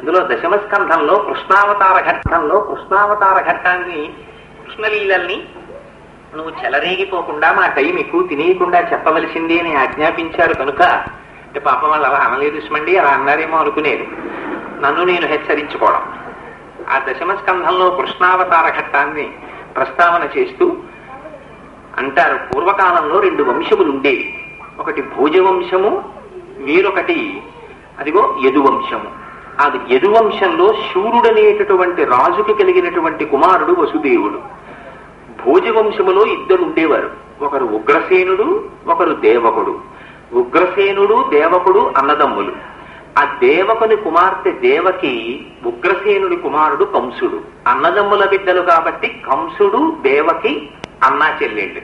అందులో దశమస్కంధంలో కృష్ణావతార ఘట్టంలో కృష్ణావతార ఘట్టాన్ని కృష్ణలీలల్ని నువ్వు చెలరేగిపోకుండా మా టైం ఎక్కువ తినేయకుండా చెప్పవలసింది అని ఆజ్ఞాపించారు కనుక అంటే పాపం వాళ్ళు అలా అనలేదు అలా అన్నారేమో అనుకునేది. నన్ను నేను హెచ్చరించుకోవడం. ఆ దశమ స్కంధంలో కృష్ణావతార ఘట్టాన్ని ప్రస్తావన చేస్తూ అంటారు పూర్వకాలంలో రెండు వంశములు ఉండేవి. ఒకటి భోజవంశము వేరొకటి అదిగో యదువంశము. అది యదువంశంలో శూరుడనేటటువంటి రాజుకి కలిగినటువంటి కుమారుడు వసుదేవుడు. భోజవంశములో ఇద్దరు ఉండేవారు ఒకరు ఉగ్రసేనుడు ఒకరు దేవకుడు. ఉగ్రసేనుడు దేవకుడు అన్నదమ్ములు. ఆ దేవకుని కుమార్తె దేవకి ఉగ్రసేనుడి కుమారుడు కంసుడు. అన్నదమ్ముల బిడ్డలు కాబట్టి కంసుడు దేవకి అన్నా చెల్లెళ్ళు.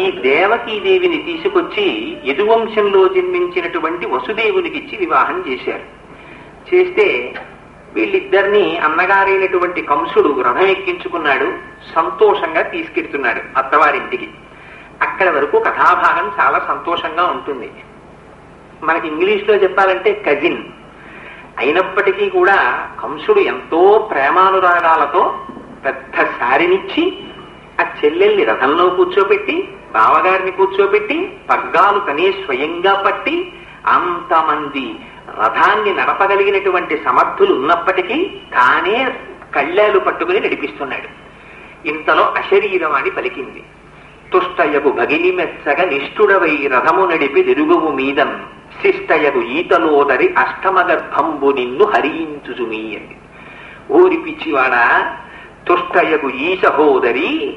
ఈ దేవకీ దేవిని తీసుకొచ్చి యదువంశంలో జన్మించినటువంటి వసుదేవునికి ఇచ్చి వివాహం చేశారు. చేస్తే వీళ్ళిద్దరిని అన్నగారైనటువంటి కంసుడు రథం ఎక్కించుకున్నాడు సంతోషంగా తీసుకెడుతున్నాడు అత్తవారింటికి. అక్కడ వరకు కథాభాగం చాలా సంతోషంగా ఉంటుంది. మనకి ఇంగ్లీష్లో చెప్పాలంటే కజిన్ అయినప్పటికీ కూడా కంసుడు ఎంతో ప్రేమానురాగాలతో పెద్ద సారినిచ్చి ఆ చెల్లెల్ని రథంలో కూర్చోబెట్టి బావగారిని కూర్చోబెట్టి పగ్గాలు తనే స్వయంగా పట్టి అంతమంది రథాన్ని నడపగలిగినటువంటి సమర్థులు ఉన్నప్పటికీ తానే కళ్ళాలు పట్టుకుని నడిపిస్తున్నాడు. ఇంతలో అశరీరవాణి పలికింది. తుష్టయగు భగిని మెచ్చగ నిష్ఠుడవై రథము నడిపి తిరుగువు మీదం శిష్టయగు ఈతలోదరి అష్టమగర్భంబు నిన్ను హరించుచుమీ అని. ఊరి పిచ్చివాడా తుష్టయగు ఈ సహోదరి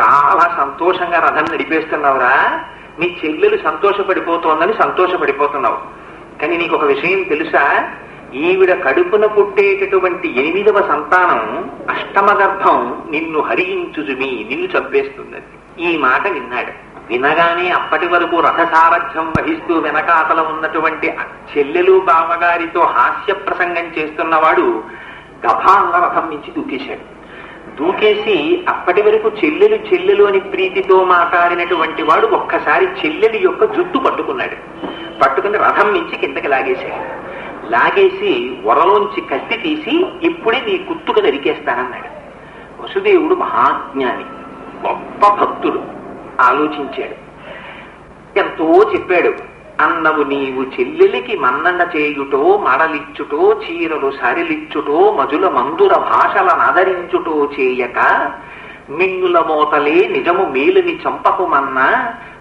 చాలా సంతోషంగా రథం నడిపేస్తున్నావురా. నీ చెల్లెలు సంతోషపడిపోతోందని సంతోషపడిపోతున్నావు. కానీ నీకు ఒక విషయం తెలుసా? ఈవిడ కడుపున పుట్టేటటువంటి ఎనిమిదవ సంతానం అష్టమ గర్భం నిన్ను హరించుజుమి నిన్ను చంపేస్తుందని ఈ మాట విన్నాడు. వినగానే అప్పటి వరకు రథసారథ్యం వహిస్తూ వెనకాతల ఉన్నటువంటి చెల్లెలు బావగారితో హాస్య ప్రసంగం చేస్తున్నవాడు గభాంగ రథం నుంచి దూకేశాడు. దూకేసి అప్పటి వరకు చెల్లెలు చెల్లెలు అని ప్రీతితో మాట్లాడినటువంటి వాడు ఒక్కసారి చెల్లెలి యొక్క జుట్టు పట్టుకున్నాడు. పట్టుకుని రథం నుంచి కిందకి లాగేశాడు లాగేసి వరలోంచి కత్తి తీసి ఇప్పుడే నీ కుత్తుకు నరికేస్తానన్నాడు. వసుదేవుడు మహాజ్ఞాని గొప్ప భక్తుడు ఆలోచించాడు. ఎంతో చెప్పాడు అన్నవు నీవు చెల్లెలికి మన్నన చేయుటో మడలిచ్చుటో చీరలు సరిలిచ్చుటో మధుల మందుర భాషల నదరించుటో చేయక మిన్నుల మోతలే నిజము మేలుని చంపకుమన్నా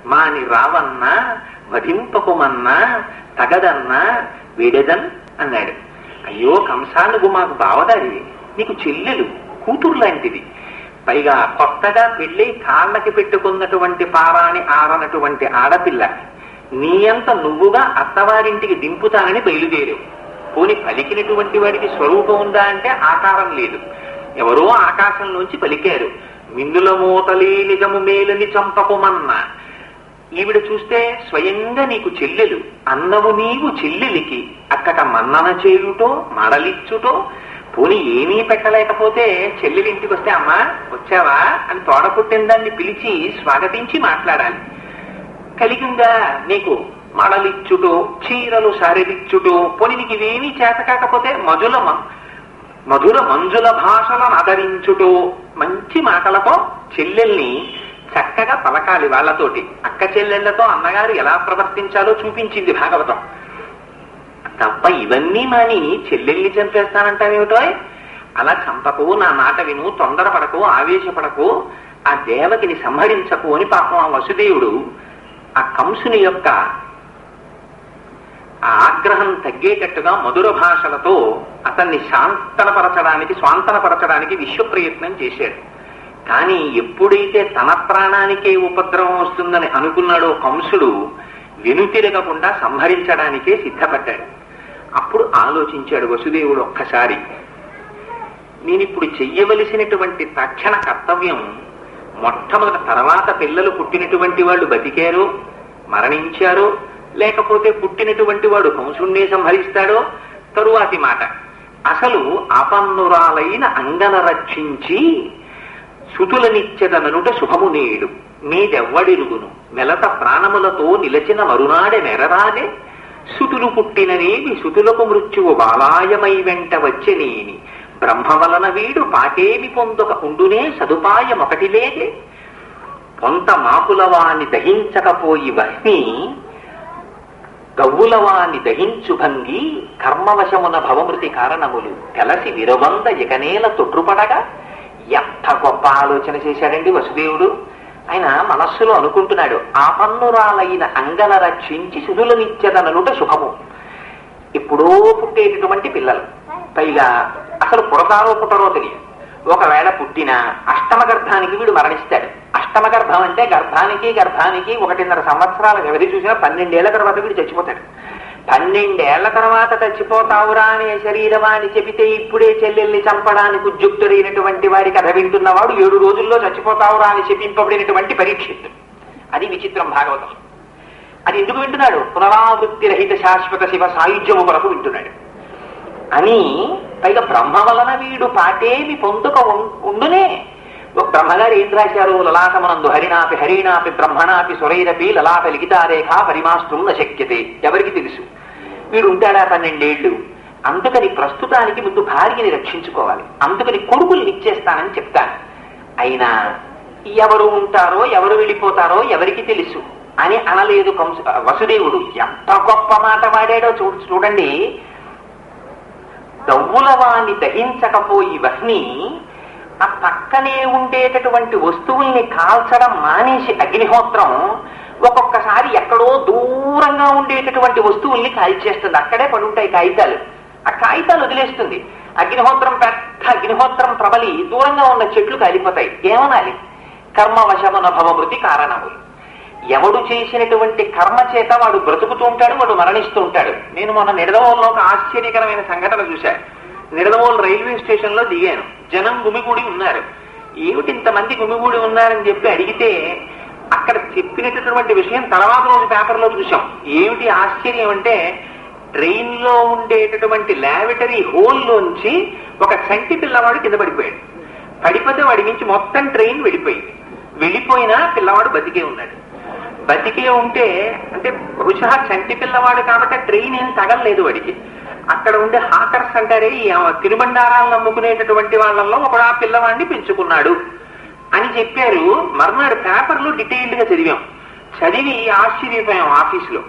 మాని రావన్నా వధింపకుమన్నా తగదన్నా విడదన్ అన్నాడు. అయ్యో కంసానుగు మాకు బావదారి నీకు చెల్లెలు కూతురు లాంటిది. పైగా కొత్తగా పెళ్ళి కాళ్ళకి పెట్టుకున్నటువంటి పారాని ఆరనటువంటి ఆడపిల్ల. నీ అంత నువ్వుగా అత్తవారింటికి దింపుతానని బయలుదేరావు. పోని పలికినటువంటి వాడికి స్వరూపం ఉందా అంటే ఆకారం లేదు. ఎవరో ఆకాశంలోంచి పలికారు. మిన్నుల మూతలే నిజము మేలుని చంపకుమన్నా. ఈవిడ చూస్తే స్వయంగా నీకు చెల్లెలు అన్నవు నీవు చెల్లెలికి అక్కట మన్నన చేయుటో మడలిచ్చుటో పోనీ ఏమీ పెట్టలేకపోతే చెల్లెలు ఇంటికి వస్తే అమ్మా వచ్చావా? అని తోడ పుట్టిన దాన్ని పిలిచి స్వాగతించి మాట్లాడాలి. కలిగిందా నీకు? మడలిచ్చుటో చీరలు సరిదిచ్చుటో పోనీ నీకు ఇవేమీ చేత కాకపోతే మధుల మధుర మంజుల భాషలను ఆదరించుటో మంచి మాటలతో చెల్లెల్ని చక్కగా పలకాలి వాళ్ళతోటి. అక్క చెల్లెళ్ళతో అన్నగారు ఎలా ప్రవర్తించాలో చూపించింది భాగవతం. తప్ప ఇవన్నీ మాని చెల్లెల్ని చంపేస్తానంటావేమిటో? అలా చంపకు నా మాట విను తొందరపడకు ఆవేశపడకు ఆ దేవకిని సంహరించకు అని పాపం ఆ వసుదేవుడు ఆ కంసుని యొక్క ఆ ఆగ్రహం తగ్గేటట్టుగా మధుర భాషలతో అతన్ని శాంతనపరచడానికి స్వాంతనపరచడానికి విశ్వ ప్రయత్నం చేశాడు. కానీ ఎప్పుడైతే తన ప్రాణానికే ఉపద్రవం వస్తుందని అనుకున్నాడో కంసుడు వెనుతిరగకుండా సంహరించడానికే సిద్ధపడ్డాడు. అప్పుడు ఆలోచించాడు వసుదేవుడు ఒక్కసారి నేనిప్పుడు చెయ్యవలసినటువంటి తక్షణ కర్తవ్యం మొట్టమొదట తర్వాత పిల్లలు పుట్టినటువంటి వాళ్ళు బతికారో మరణించారో లేకపోతే పుట్టినటువంటి వాడు కంసుణ్ణి సంహరిస్తాడో తరువాతి మాట. అసలు అపన్నురాలైన అంగన రక్షించి సుతులనిచ్చెదననుట శుభము నేడు. మీదెవ్వడిరుగును? మెలత ప్రాణములతో నిలచిన మరునాడె నెరరాదే శుతులు పుట్టిననేవి శుతులకు మృత్యువు బాలాయమై వెంట వచ్చెనేని బ్రహ్మ వలన వీడు పాటేమి పొందక ఉండునే సదుపాయమొకటి లేదే. పొంత మాపులవాని దహించకపోయి వహ్ని గవ్వులవాని దహించు భంగి కర్మవశమున భవమృతి కారణములు. తెలసి విరవంద ఎగనేల తొట్రుపడగా. ఎంత గొప్ప ఆలోచన చేశాడండి వసుదేవుడు? ఆయన మనస్సులో అనుకుంటున్నాడు ఆపన్నురాలైన అంగల రక్షించి సుధులనిచ్చెదనలుట శుభము. ఎప్పుడో పుట్టేటటువంటి పిల్లలు. పైగా అసలు పుడతారో పుట్టరో తెలియదు. ఒకవేళ పుట్టిన అష్టమ గర్భానికి వీడు మరణిస్తాడు. అష్టమ గర్భం అంటే గర్భానికి గర్భానికి ఒకటిన్నర సంవత్సరాల వ్యవధి చూసినా పన్నెండేళ్ళ తర్వాత వీడు చచ్చిపోతాడు. పన్నెండేళ్ళ తర్వాత చచ్చిపోతావురా అనే శరీరమా అని చెబితే ఇప్పుడే చెల్లెల్ని చంపడానికి ఉద్యుక్తుడైనటువంటి వారి కథ వింటున్నవాడు ఏడు రోజుల్లో చచ్చిపోతావురా అని చెప్పింపబడినటువంటి పరీక్షిత్తు అది విచిత్రం భాగవతం. అది ఎందుకు వింటున్నాడు? పునరావృత్తి రహిత శాశ్వత శివ సాయుధ్యము కొరకు వింటున్నాడు. అని పైగా బ్రహ్మ వలన వీడు పాటేమి పొందుక ఉం- ఉండునే. బ్రహ్మగారు ఏం రాశారు లలాటమనందు హరినాపి హరిణాపి బ్రహ్మణాపి సురైరపి లలాట లిఖితారేఖ పరిమాస్తృం శక్యతే. ఎవరికి తెలుసు? వీడు ఉంటాడా పన్నెండేళ్ళు అందుకని ప్రస్తుతానికి ముందు భార్యని రక్షించుకోవాలి. అందుకని కొడుకులు ఇచ్చేస్తానని చెప్తాను. అయినా ఎవరు ఉంటారో ఎవరు వెళ్ళిపోతారో ఎవరికి తెలుసు? అని అనలేదు కంస వసుదేవుడు. ఎంత గొప్ప మాట వాడాడో చూ చూడండి. దవ్వులవాణ్ణి దహించకపోయి వహ్ని ఆ పక్కనే ఉండేటటువంటి వస్తువుల్ని కాల్చడం మానేసి అగ్నిహోత్రం ఒక్కొక్కసారి ఎక్కడో దూరంగా ఉండేటటువంటి వస్తువుల్ని కాల్చేస్తుంది. అక్కడే పడుంటాయి కాగితాలు. ఆ కాగితాలు వదిలేస్తుంది. అగ్నిహోత్రం పెద్ద అగ్నిహోత్రం ప్రబలి దూరంగా ఉన్న చెట్లు కాలిపోతాయి. ఏమనాలి? కర్మవశమున భవమృతి కారణములు. ఎవడు చేసినటువంటి కర్మ చేత వాడు బ్రతుకుతూ ఉంటాడు వాడు మరణిస్తూ ఉంటాడు. నేను మొన్న నిడదవోల్లో ఒక ఆశ్చర్యకరమైన సంఘటన చూశాను నిడదవోలు రైల్వే స్టేషన్లో దిగాను. జనం గుమిగూడి ఉన్నారు. ఏమిటి ఇంతమంది గుమిగూడి ఉన్నారని చెప్పి అడిగితే అక్కడ చెప్పినటువంటి విషయం తర్వాత రోజు పేపర్లో చూసాం ఏమిటి ఆశ్చర్యం అంటే ట్రైన్లో ఉండేటటువంటి లాబిటరీ హోల్లోంచి ఒక చంటి పిల్లవాడు కింద పడిపోయాడు. పడిపోతే వాడి నుంచి మొత్తం ట్రైన్ వెళ్ళిపోయింది. వెళ్ళిపోయినా పిల్లవాడు బతికే ఉన్నాడు. బతికే ఉంటే అంటే బహుశా చంటి పిల్లవాడు కాబట్టి ట్రైన్ ఏం తగలలేదు వాడికి. అక్కడ ఉండే హాకర్స్ అంటారే ఈ తిరుబండారాలను అమ్ముకునేటటువంటి వాళ్ళల్లో ఒకడు ఆ పిల్లవాడిని పెంచుకున్నాడు. అని చెప్పారు. మర్నాడు పేపర్లో డీటెయిల్డ్గా చదివాం. చదివి ఆశ్చర్యపోయాం ఆఫీసులో.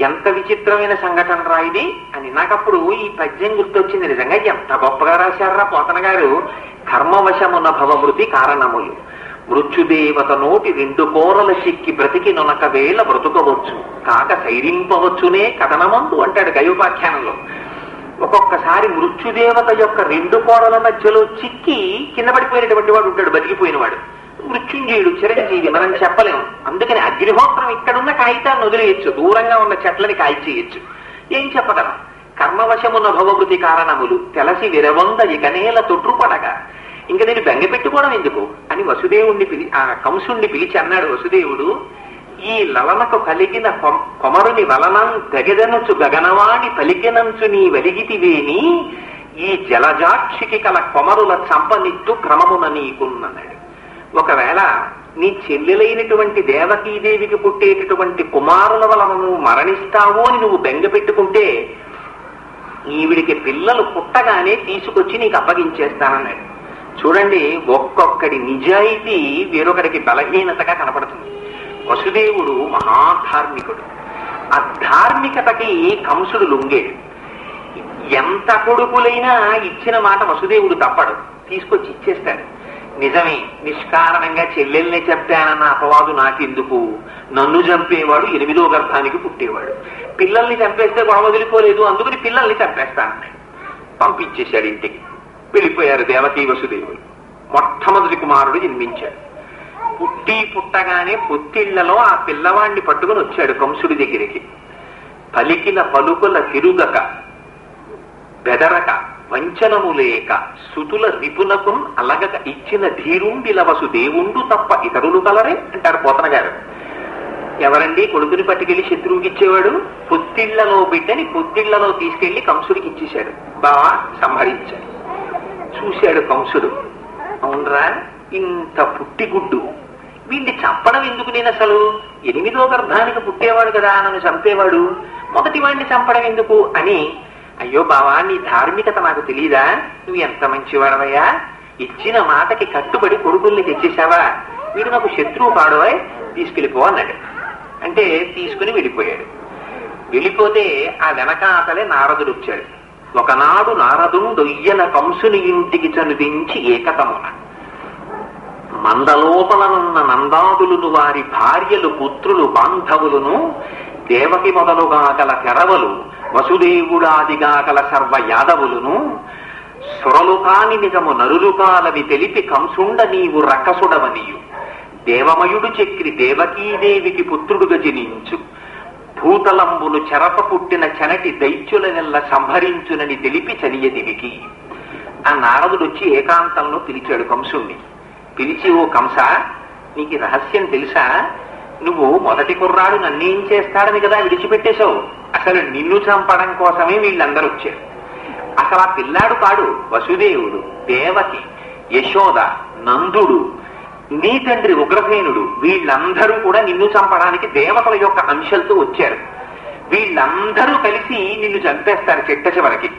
ఎంత విచిత్రమైన సంఘటన రా ఇది అని. నాకప్పుడు ఈ పద్యం గుర్తొచ్చింది నిజంగా. ఎంత గొప్పగా రాశారా పోతన గారు. కర్మవశమున భవమృతి కారణములు. మృత్యుదేవత నోటి రెండు కోరల చిక్కి బ్రతికి నొనక వేళ బ్రతుకవచ్చు. కాక సైరింపవచ్చునే కథనమందు అంటాడు గయోపాఖ్యానంలో ఒక్కొక్కసారి మృత్యుదేవత యొక్క రెండు కోరల మధ్యలో చిక్కి కింద పడిపోయినటువంటి వాడు ఉంటాడు బతికిపోయినవాడు. మృత్యుంజయుడు చిరంజీవి మనం చెప్పలేము అందుకని అగ్నిహోత్రం ఇక్కడున్న కాగితాన్ని వదిలేయచ్చు. దూరంగా ఉన్న చెట్లని కాల్చేయచ్చు. ఏం చెప్పగలం? కర్మవశమున్న భవభృతి కారణములు తెలసి విరవంద ఇకనేల తొట్టుపడగా ఇంకా నేను బెంగ పెట్టుకోవడం ఎందుకు? అని వసుదేవుణ్ణి పిలి ఆ కంసుణ్ణి పిలిచి అన్నాడు వసుదేవుడు ఈ లలనకు కలిగిన కొం- కొమరుని వలనం తెగదనుచు గగనవాణి పలికినంచు నీ వెలిగితివేని ఈ జలజాక్షికి కల కొమరుల చంపనిట్టు క్రమమున నీకున్నన్నాడు ఒకవేళ నీ చెల్లెలైనటువంటి దేవకీదేవికి పుట్టేటటువంటి కుమారుల వలన నువ్వు మరణిస్తావు అని నువ్వు బెంగ పెట్టుకుంటే ఈవిడికి పిల్లలు పుట్టగానే తీసుకొచ్చి నీకు అప్పగించేస్తానన్నాడు చూడండి ఒక్కొక్కడి నిజాయితీ వేరొకరికి బలహీనతగా కనపడుతుంది. వసుదేవుడు మహాధార్మికుడు. ఆ ధార్మికతకి కంసుడు లొంగేడు ఎంత కొడుకులైనా ఇచ్చిన మాట వసుదేవుడు తప్పడు. తీసుకొచ్చి ఇచ్చేస్తాడు. నిజమే నిష్కారణంగా చెల్లెల్ని చంపానన్న అపవాదు నాకెందుకు? నన్ను చంపేవాడు ఎనిమిదో గర్భానికి పుట్టేవాడు. పిల్లల్ని చంపేస్తే గొడవ వదిలిపోలేదు అందుకని పిల్లల్ని చంపేస్తానన్నాడు పంపించేశాడు ఇంటికి. వెళ్ళిపోయారు దేవకీ వసుదేవుడు. మొట్టమొదటి కుమారుడు జన్మించాడు. పుట్టి పుట్టగానే పొత్తిళ్ళలో ఆ పిల్లవాణ్ణి పట్టుకుని వచ్చాడు కంసుడి దగ్గరికి. పలికిన పలుకుల తిరుగక బెదరక వంచనము లేక సుతుల నిపుణకు అలగక ఇచ్చిన ధీరుండిల వసుదేవుండు తప్ప ఇతరులు కలరే అంటారు పోతన గారు. ఎవరండి కొడుకుని పట్టుకెళ్ళి శత్రువుకి ఇచ్చేవాడు పొత్తిళ్ళలో బిడ్డని పొత్తిళ్ళలో తీసుకెళ్ళి కంసుడికి ఇచ్చేశాడు. బావా సంహరించాడు. చూశాడు కంసుడు. అవునరా ఇంత పుట్టిగుడ్డు. వీళ్ళు చంపడం ఎందుకు నేను అసలు? ఎనిమిదో గర్భానికి పుట్టేవాడు కదా నన్ను చంపేవాడు. మొదటి వాడిని చంపడం ఎందుకు అని? అయ్యో బావా నీ ధార్మికత నాకు తెలియదా నువ్వు ఎంత మంచివాడవయ్యా? ఇచ్చిన మాటకి కట్టుబడి కొడుకుల్ని తెచ్చేశావా? వీడు నాకు శత్రువు కాడోయ్ తీసుకెళ్ళిపో అన్నాడు. అంటే తీసుకుని వెళ్ళిపోయాడు. వెళ్ళిపోతే ఆ వెనకాతలే నారదుడు వచ్చాడు. ఒకనాడు నారదుండొయ్యన కంసుని ఇంటికి చనుదించి ఏకతమున. మందలోపలనున్న నందాదులును వారి భార్యలు పుత్రులు బాంధవులను దేవకి మొదలుగా గల తెరవలు వసుదేవుడాదిగా గల సర్వ యాదవులను సురలు కాని నిజము నరులు కాలవి తెలిపి కంసుండ నీవు రకసుడవనియు దేవమయుడు చక్రి దేవకీదేవికి పుత్రుడుగా జనించు భూతలంబులు చెరప పుట్టిన చెనటి దైత్యుల నెల్ల సంహరించునని తెలిపి చనియదివికి ఆ నారదుడు వచ్చి ఏకాంతంలో పిలిచాడు కంసుణ్ణి. పిలిచి ఓ కంస నీకు రహస్యం తెలుసా? నువ్వు మొదటి కుర్రాడు నన్నేం చేస్తాడని కదా విడిచిపెట్టేశావు. అసలు నిన్ను చంపడం కోసమే వీళ్ళందరూ వచ్చారు. అసలు ఆ పిల్లాడు కాడు వసుదేవుడు దేవకి యశోద నందుడు నీ తండ్రి ఉగ్రసేనుడు. వీళ్ళందరూ కూడా నిన్ను చంపడానికి దేవతల యొక్క అంశాలతో వచ్చారు. వీళ్ళందరూ కలిసి నిన్ను చంపేస్తారు చెట్ట చివరికి.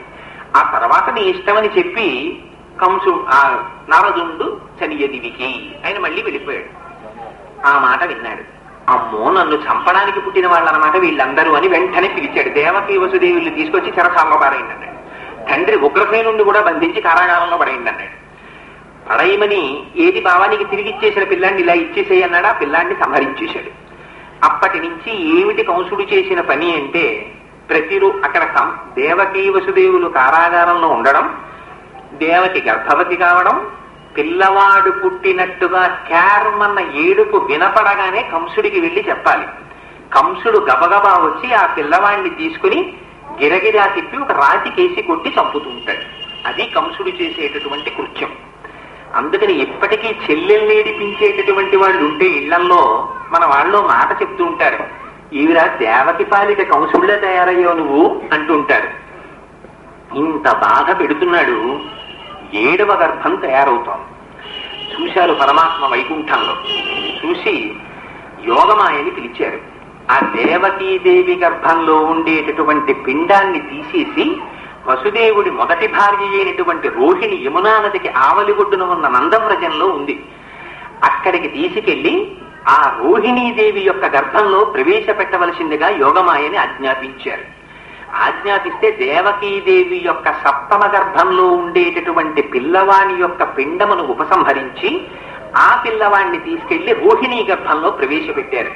ఆ తర్వాత నీ ఇష్టమని చెప్పి కంసు ఆ నారదుండు చనియదివికి ఆయన మళ్ళీ వెళ్ళిపోయాడు. ఆ మాట విన్నాడు. అమ్మో నన్ను చంపడానికి పుట్టిన వాళ్ళనమాట వీళ్ళందరూ అని వెంటనే పిలిచాడు. దేవకి వసుదేవుల్ని తీసుకొచ్చి చెరసాల్లో పారైందన్నాడు తండ్రి ఉగ్రసేనుండి కూడా బంధించి కారాగారంలో పడైందన్నాడు పడయమని ఏది భావానికి తిరిగి ఇచ్చేసిన పిల్లాన్ని ఇలా ఇచ్చేసేయన్నాడు ఆ పిల్లాన్ని సంహరించేశాడు. అప్పటి నుంచి ఏమిటి కంసుడు చేసిన పని అంటే ప్రతిరో అక్కడ కం- దేవకీ వసుదేవులు కారాగారంలో ఉండడం దేవకి గర్భవతి కావడం పిల్లవాడు పుట్టినట్టుగా క్యారమన్న ఏడుపు వినపడగానే కంసుడికి వెళ్ళి చెప్పాలి. కంసుడు గబగబా వచ్చి ఆ పిల్లవాడిని తీసుకుని గిరగిరా తిప్పి ఒక రాతి కేసి కొట్టి చంపుతూ ఉంటాడు అది కంసుడు చేసేటటువంటి కృత్యం. అందుకని ఇప్పటికీ చెల్లెల్ని ఏడిపించేటటువంటి వాళ్ళు ఉంటే ఇళ్ళల్లో మన వాళ్ళు మాట చెప్తూ ఉంటారు. ఈవిరా దేవకి పాలిట కంసుడిలా తయారయ్యో నువ్వు? అంటుంటారు ఇంత బాధ పెడుతున్నాడు ఏడవ గర్భం తయారవుతోంది. చూశారు పరమాత్మ వైకుంఠంలో. చూసి యోగమాయని పిలిచారు. ఆ దేవకీదేవి గర్భంలో ఉండేటటువంటి పిండాన్ని తీసేసి వసుదేవుడి మొదటి భార్య అయినటువంటి రోహిణి యమునా నదికి ఆవలిగొడ్డున ఉన్న నందవ్రజంలో ఉంది. అక్కడికి తీసుకెళ్ళి ఆ రోహిణీదేవి యొక్క గర్భంలో ప్రవేశపెట్టవలసిందిగా యోగమాయని ఆజ్ఞాపించారు. ఆజ్ఞాపిస్తే దేవకీదేవి యొక్క సప్తమ గర్భంలో ఉండేటటువంటి పిల్లవాని యొక్క పిండమును ఉపసంహరించి ఆ పిల్లవాణ్ణి తీసుకెళ్ళి రోహిణీ గర్భంలో ప్రవేశపెట్టారు.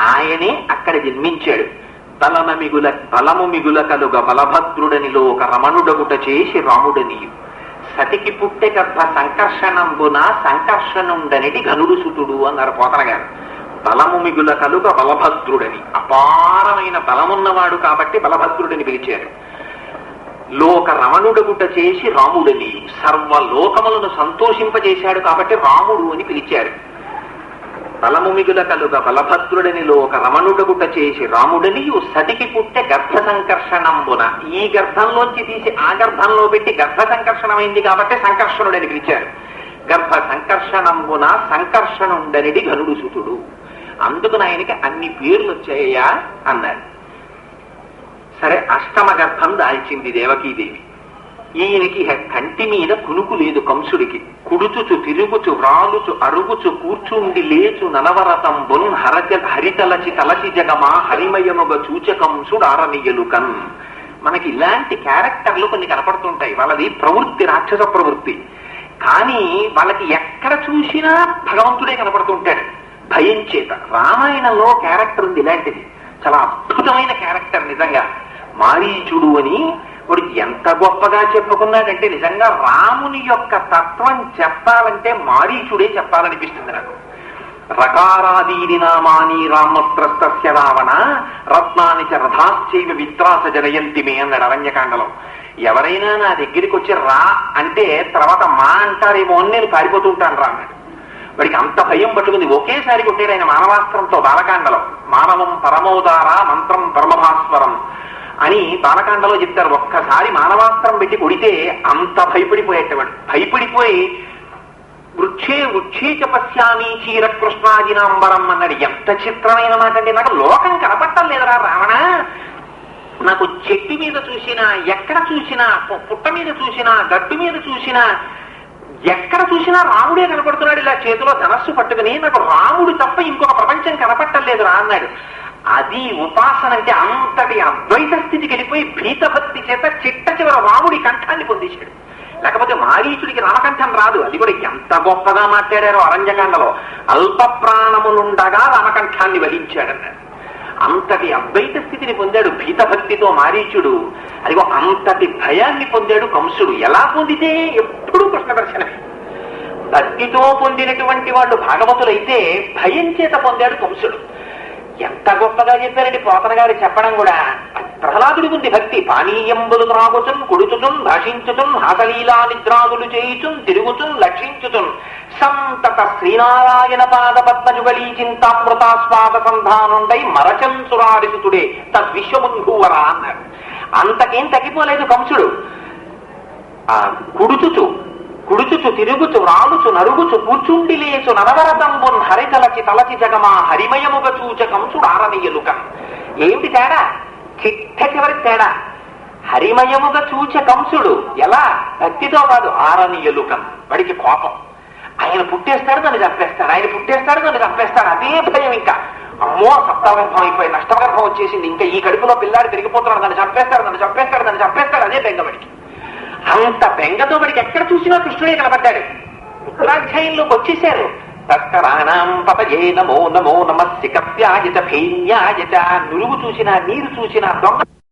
ఆయనే అక్కడ జన్మించాడు. బలమ మిగుల బలము మిగుల కలుగ బలభద్రుడనిలో ఒక రమణుడగుట చేసి రాముడనియు. సతికి పుట్టె గర్భ సంకర్షణంబున సంకర్షణుండనిటి ఘనుడు సుతుడు అన్నారు పోతన గారు బలము మిగుల కలుగ బలభద్రుడని. అపారమైన బలమున్నవాడు కాబట్టి బలభద్రుడని పిలిచారు. లోక రమణుడగుట చేసి రాముడని సర్వ లోకములను సంతోషింపజేశాడు కాబట్టి రాముడు అని పిలిచారు. బలము మిగుల కలుగ బలభద్రుడని లోక రమణుడగుట చేసి రాముడని సతికి పుట్టే గర్భ సంకర్షణంబున ఈ గర్భంలోంచి తీసి ఆ గర్భంలో పెట్టి గర్భ సంకర్షణమైంది కాబట్టి సంకర్షణుడని పిలిచారు. గర్భ సంకర్షణంబున సంకర్షణుండనిడి ఘనుడు సుతుడు. అందుకు ఆయనకి అన్ని పేర్లు వచ్చాయ్యా అన్నారు సరే అష్టమ గర్భం దాల్చింది దేవకీదేవి. ఈయనకి కంటి మీద కునుకు లేదు కంసుడికి. కుడుచుచు తిరుగుచు వ్రాలుచు అరుగుచు కూర్చుండి లేచు ననవరతంబున్ హరజ హరితలచి తలచి జగమా హరిమయముగ చూచకంసుడు ఆరనియలుకన్ మనకి ఇలాంటి క్యారెక్టర్లు కొన్ని కనపడుతుంటాయి. వాళ్ళది ప్రవృత్తి రాక్షస ప్రవృత్తి. కానీ వాళ్ళకి ఎక్కడ చూసినా భగవంతుడే కనపడుతుంటాడు. భయం చేత రామాయణంలో క్యారెక్టర్ ఉంది ఇలాంటిది. చాలా అద్భుతమైన క్యారెక్టర్ నిజంగా. మారీచుడు అని వాడు ఎంత గొప్పగా చెప్పుకున్నాడంటే నిజంగా రాముని యొక్క తత్వం చెప్పాలంటే మారీచుడే చెప్పాలనిపిస్తుంది నాకు. రకారాదీని నామాని రామత్రస్తస్య రావణ రత్నాని చ రథాశ్చైవ విత్రాస జనయంతి మే అన్నాడు అరణ్యకాండలో. ఎవరైనా నా దగ్గరికి వచ్చి రా అంటే తర్వాత మా అంటారేమో అని నేను పారిపోతూ ఉంటాను రా అన్నాడు. వాడికి అంత భయం పట్టుకుంది. ఒకేసారి కొట్టాడు ఆయన మానవాస్త్రంతో బాలకాండలో. మానవం పరమోదార మంత్రం పరమభాస్వరం అని బాలకాండలో చెప్తారు. ఒక్కసారి మానవాస్త్రం పెట్టి కొడితే అంత భయపడిపోయేటవాడు. భయపడిపోయి వృక్షే వృక్షే చ చీర కృష్ణాజినాంబరం అన్నాడు. ఎంత చిత్రమైన మాట అండి నాకు లోకం కనపట్టం లేదురా రావణ. నాకు చెట్టు మీద చూసినా ఎక్కడ చూసినా పుట్ట మీద చూసినా గట్టు మీద చూసినా ఎక్కడ చూసినా రాముడే కనపడుతున్నాడు ఇలా చేతిలో ధనస్సు పట్టుకుని నాకు రాముడు తప్ప ఇంకొక ప్రపంచం కనపట్టలేదు రా అన్నాడు. అది ఉపాసన అంటే అంతటి అద్వైత స్థితికి వెళ్ళిపోయి భీతభక్తి చేత చిట్ట చివర రాముడి కంఠాన్ని పొందించాడు. లేకపోతే మారీచుడికి రామకంఠం రాదు. అది కూడా ఎంత గొప్పగా మాట్లాడారో అరణ్యకాండలో. అల్ప ప్రాణములుండగా రామకంఠాన్ని వహించాడన్నాడు. అంతటి అద్వైత స్థితిని పొందాడు భీతభక్తితో మారీచుడు. అదిగో అంతటి భయాన్ని పొందాడు కంసుడు. ఎలా పొందితే? ఎప్పుడూ కృష్ణ దర్శనమే. భక్తితో పొందినటువంటి వాళ్ళు భాగవతులైతే భయం చేత పొందాడు కంసుడు. ఎంత గొప్పగా చెప్పారండి పోతన గారు చెప్పడం కూడా. ప్రహ్లాదుడి ఉంది భక్తి. పానీయంబులు త్రాగుచున్ కుడుచుచున్ భాషించుచున్ హాసలీలా నిద్రాదులు చేయుచున్ తిరుగుచున్ లక్షించుచున్. సంతత శ్రీనారాయణ పాద పద్మజుగళీ చింతామృతాస్వాద సంధానుండై మరచం సురారిసుతుడే తద్విశ్వముంధూవరా అన్నాడు. అంతకేం తగ్గిపోలేదు కంసుడు. ఆ కుడుచుచు కుడుచుచు తిరుగుచు రాలుచు నరుగుచు కూర్చుండి లేచు నరవరతంబున్ హరితలచి తలచి జగమా హరిమయముగ చూచ కంసుడు ఆరమయ్యలుక ఏమిటి తేడా? చిట్ట చివరి తేడా. హరిమయముగా చూచే కంసుడు ఎలా? కత్తితో కాదు ఆరనీయలుకం వాడికి కోపం. ఆయన పుట్టేస్తాడు నన్ను చంపేస్తాడు. ఆయన పుట్టేస్తాడు నన్ను చంపేస్తాడు. అదే భయం ఇంకా. అమ్మో సప్తాగర్భం అయిపోయి నష్టగర్భం వచ్చేసింది. ఇంకా ఈ కడుపులో పిల్లాడు తిరిగిపోతున్నాడు. నన్ను చంపేస్తాడు నన్ను చంపేస్తాడు నన్ను చంపేస్తాడు. అదే బెంగ వాడికి. అంత బెంగతో వాడికి ఎక్కడ చూసినా కృష్ణుడే కనబడ్డాడు ఉత్తరాధ్యాయంలోకి వచ్చేశారు. తస్కరాణం పతయే నమో నమో నమస్య కప్యాయత చ నురుగు చూసినా నీరు చూసినా దొంగ